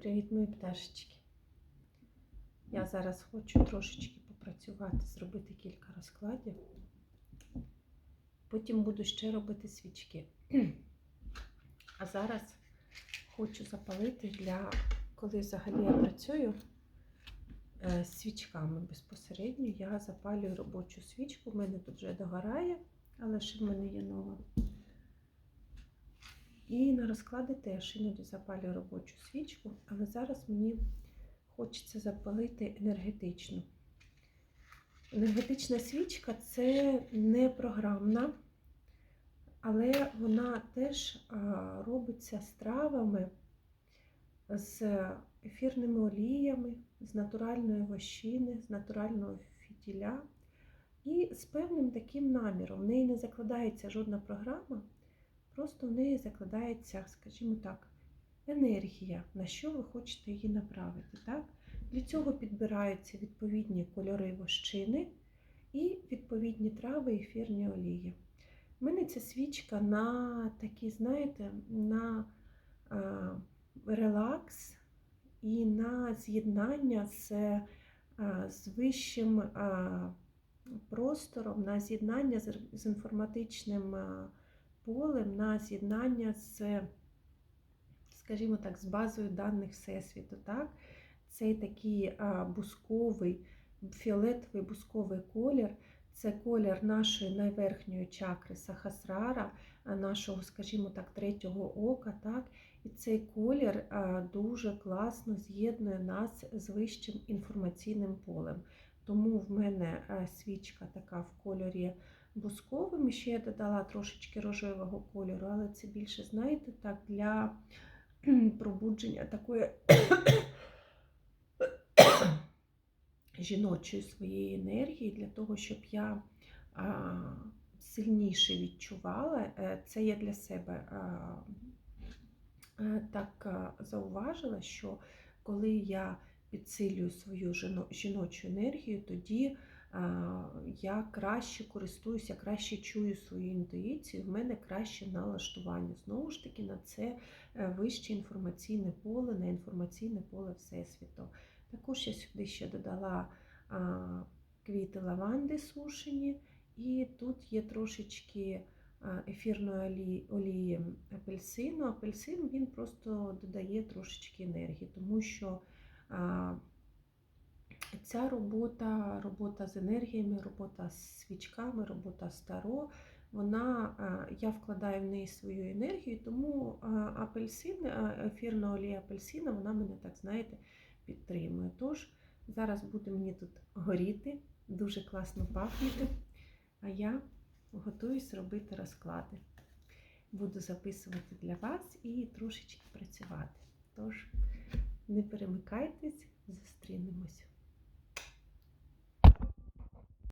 Привіт, мої пташечки. Я зараз хочу трошечки попрацювати, зробити кілька розкладів. Потім буду ще робити свічки. А зараз хочу запалити для, коли взагалі я працюю е, з свічками безпосередньо, я запалюю робочу свічку. У мене тут вже догорає, але ще в мене є нова. І на розклади теж іноді запалюю робочу свічку, але зараз мені хочеться запалити енергетичну. Енергетична свічка це не програмна, але вона теж робиться з травами, з ефірними оліями, з натуральної вощини, з натурального фітіля і з певним таким наміром. В неї не закладається жодна програма. Просто в неї закладається, скажімо так, енергія, на що ви хочете її направити. Так? Для цього підбираються відповідні кольори вощини і відповідні трави ефірні олії. У мене ця свічка на такі, знаєте, на релакс і на з'єднання з, з вищим простором, на з'єднання з інформатичним. Полем на з'єднання з, скажімо так, з базою даних Всесвіту. Так? Цей такий бусковий, фіолетовий бусковий колір. Це колір нашої найверхньої чакри Сахасрара, нашого, скажімо так, третього ока. Так? І цей колір дуже класно з'єднує нас з вищим інформаційним полем. Тому в мене свічка така в кольорі бусковим. І ще я додала трошечки рожевого кольору, але це більше, знаєте, так, для пробудження такої жіночої своєї енергії, для того, щоб я сильніше відчувала. Е, це я для себе а, так зауважила, що коли я підсилюю свою жіночу енергію, тоді я краще користуюся, краще чую свою інтуїцію, в мене краще налаштування. Знову ж таки, на це е, вище інформаційне поле, на інформаційне поле Всесвіту. Також я сюди ще додала квіти лаванди сушені, і тут є трошечки ефірної олії апельсину. Апельсин він просто додає трошечки енергії, тому що Ця робота, робота з енергіями, робота з свічками, робота з таро, вона, я вкладаю в неї свою енергію, тому апельсин, ефірна олія апельсина, вона мене, так знаєте, підтримує. Тож, зараз буде мені тут горіти, дуже класно пахнути, а я готуюсь робити розклади. Буду записувати для вас і трошечки працювати. Тож, не перемикайтесь, зустрінемось.